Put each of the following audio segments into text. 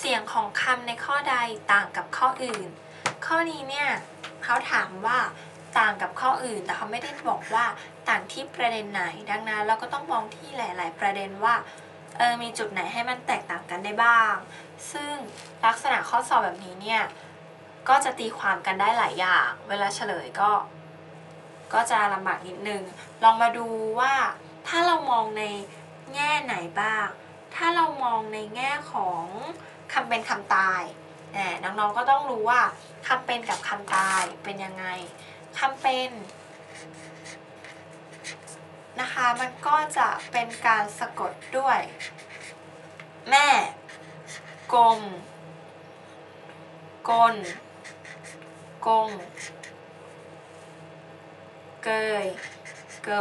เสียงของคำในข้อใดต่างกับข้ออื่น ข้อนี้เนี่ยเขาถามว่าต่างกับข้ออื่น แต่เขาไม่ได้บอกว่าต่างที่ประเด็นไหน ดังนั้นเราก็ต้องมองที่หลาย ๆ ประเด็นว่าเออมีจุดไหนให้มันแตกต่างกันได้บ้าง ซึ่งลักษณะข้อสอบแบบนี้เนี่ยก็จะตีความกันได้หลายอย่าง เวลาเฉลยก็ ก็จะลำบากนิดนึง ลองมาดูว่าถ้าเรามองในแง่ไหนบ้าง ถ้าเรามองในแง่ของ คำเป็นคำตายแหมน้องๆก็ต้องรู้ว่าคำเป็นกับคำตายเป็นยังไงคำเป็นนะคะมันก็จะเป็นการสะกดด้วย แม่กลมกล กง เกย เกล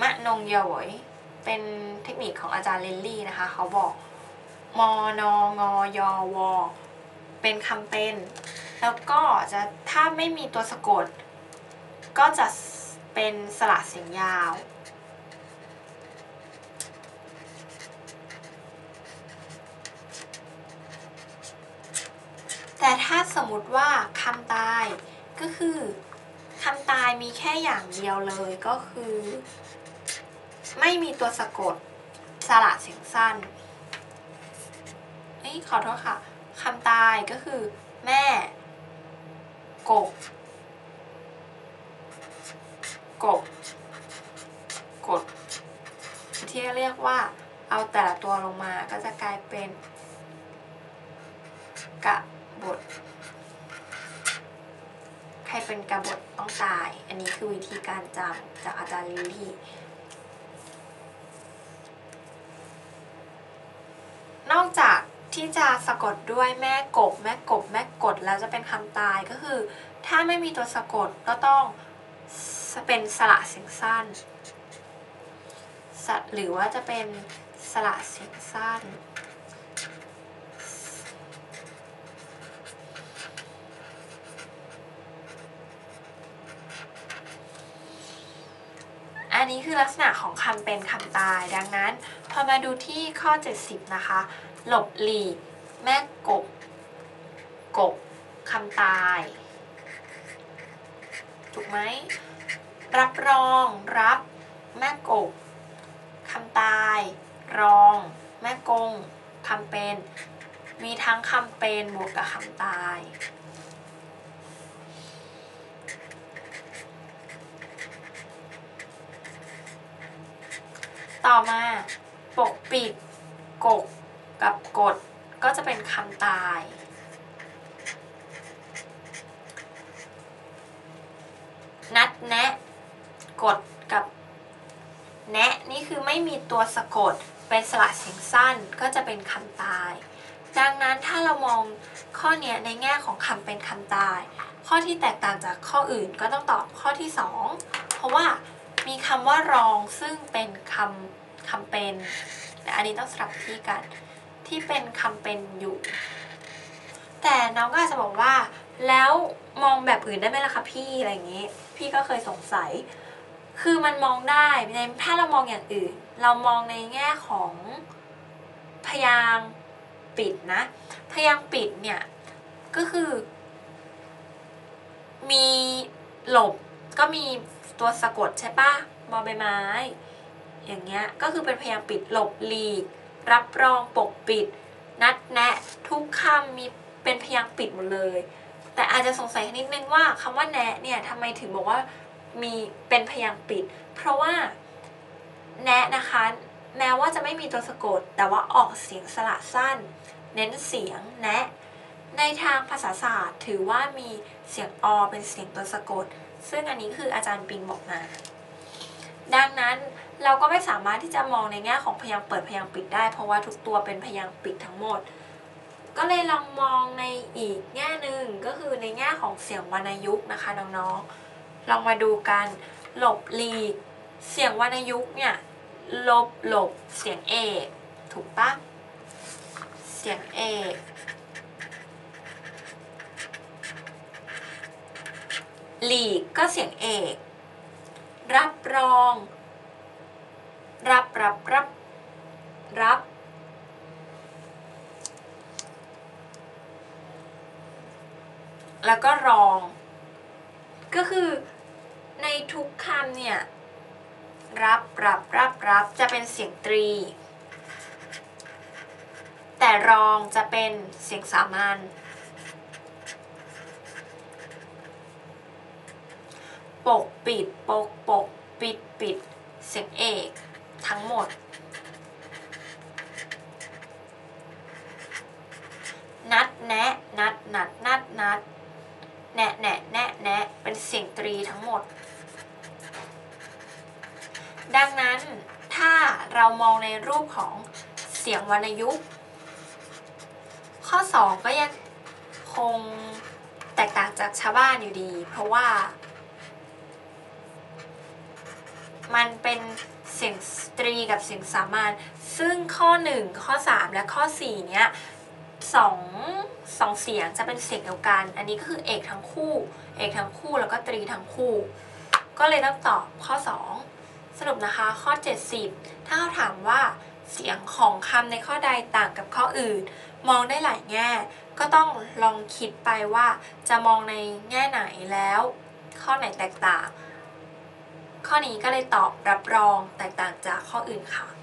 มะนงเยอย เป็นเทคนิคของอาจารย์เลนลี่นะคะ เขาบอกมอนงอยว เป็นคำเป็น แล้วก็จะถ้าไม่มีตัวสะกด ก็จะเป็นสระเสียงยาว แต่ถ้าสมมติว่าคำตายก็คือคำตายมีแค่อย่างเดียวเลยก็คือ ไม่มีตัวสะกด สระเสียงสั้นเอ้ยขอโทษค่ะคำตายก็คือ แม่ กบ กบ กด ที่เรียกว่า เอาแต่ละตัวลงมาก็จะกลายเป็น กะบทใครเป็นกะบฏต้องตาย อันนี้คือวิธีการจำจากอาจารย์ลิลี่ลี่ นอกจาก ที่จะสะกดด้วยแม่กบ แม่กบ แม่กดแล้วจะเป็นคำตายก็คือ ถ้าไม่มีตัวสะกดก็ต้องเป็นสระเสียงสั้นสะหรือว่าจะเป็นสระเสียงสั้น อันนี้คือลักษณะของคำเป็นคำตายดังนั้น พอมาดูที่ข้อ 70 นะคะ หลบหลีก แม่กบ กบคำตาย ถูกไหม รับรอง รับ แม่กบคำตาย รอง แม่กงคำเป็น มีทั้งคำเป็นบวกกับคำตายต่อมา ปกปิด กก กับกดก็จะเป็นคำตาย นัดแนะ กดกับ แนะ นี่คือไม่มีตัวสะกด เป็นสระเสียงสั้นก็จะเป็นคำตาย ดังนั้นถ้าเรามองข้อเนี้ยในแง่ของคำเป็นคำตาย ข้อที่แตกต่างจากข้ออื่นก็ต้องตอบข้อที่ 2 เพราะว่ามีคำว่ารองซึ่งเป็นคำคำเป็น แต่อันนี้ต้องสลับที่กัน ที่เป็นคำเป็นอยู่ แต่น้องก็อาจจะบอกว่า แล้วมองแบบอื่นได้ไหมล่ะคะพี่อะไรอย่างนี้ พี่ก็เคยสงสัย คือมันมองได้ในถ้าเรามองอย่างอื่น เรามองในแง่ของพยางปิดนะ พยางปิดเนี่ย ก็คือ มีหลบก็มีตัวสะกดใช่ปะบอใบไม้ อย่างเงี้ย ก็คือเป็นพยางปิดหลบหลีก รับรองปกปิด นัดแนะ ทุกคำมีเป็นพยางค์ปิดหมดเลย แต่อาจจะสงสัยนิดนึงว่าคำว่าแนะเนี่ยทำไมถึงบอกว่ามีเป็นพยางค์ปิด เพราะว่าแนะนะคะแม้ว่าจะไม่มีตัวสะกด แต่ว่าออกเสียงสระสั้น เน้นเสียงแนะ ในทางภาษาศาสตร์ ถือว่ามีเสียงอเป็นเสียงตัวสะกด ซึ่งอันนี้คืออาจารย์ปิงบอกมา ดังนั้น เราก็ไม่สามารถที่จะมองในแง่ของพยางค์เปิดพยางค์ปิดได้ เพราะว่าทุกตัวเป็นพยางค์ปิดทั้งหมด ก็เลยลองมองในอีกแง่หนึ่งก็คือในแง่ของเสียงวรรณยุกต์นะคะน้องๆลองมาดูกันหลบหลีก เสียงวรรณยุกต์เนี่ยลบหลบเสียงเอกถูกปะเสียงเอกหลีกก็เสียงเอก รับรอง รับรับรับรับ แล้วก็รอง ก็คือในทุกคำเนี่ย รับรับรับรับจะเป็นเสียงตรี แต่รองจะเป็นเสียงสามัญปกปิดปกปกปิดปิดเสียงเอก หมด นัดแนะ นัดนัดนัดนัดแนะแนะแนะแนะเป็นเสียงตรีทั้งหมด ดังนั้นถ้าเรามองในรูปของเสียงวรรณยุกต์ ข้อ 2 ก็ยังคงแตกต่างจากชาวบ้านอยู่ดี เพราะว่า มันเป็นเสียงสตรีกับเสียงสามัญซึ่งข้อ 1 ข้อ 3 และข้อ 4 เนี้ยสองสองเสียงจะเป็นเสียงเดียวกัน อันนี้ก็คือเอกทั้งคู่ เอกทั้งคู่แล้วก็ตรีทั้งคู่ ก็เลยต้องตอบข้อ 2 สรุปนะคะข้อ 70 ถ้าเขาถามว่าเสียงของคำในข้อใดต่างกับข้ออื่น มองได้หลายแง่ ก็ต้องลองคิดไปว่าจะมองในแง่ไหนแล้ว ข้อไหนแตกต่าง ข้อนี้ก็เลยตอบรับรองแตกต่างจากข้ออื่นค่ะ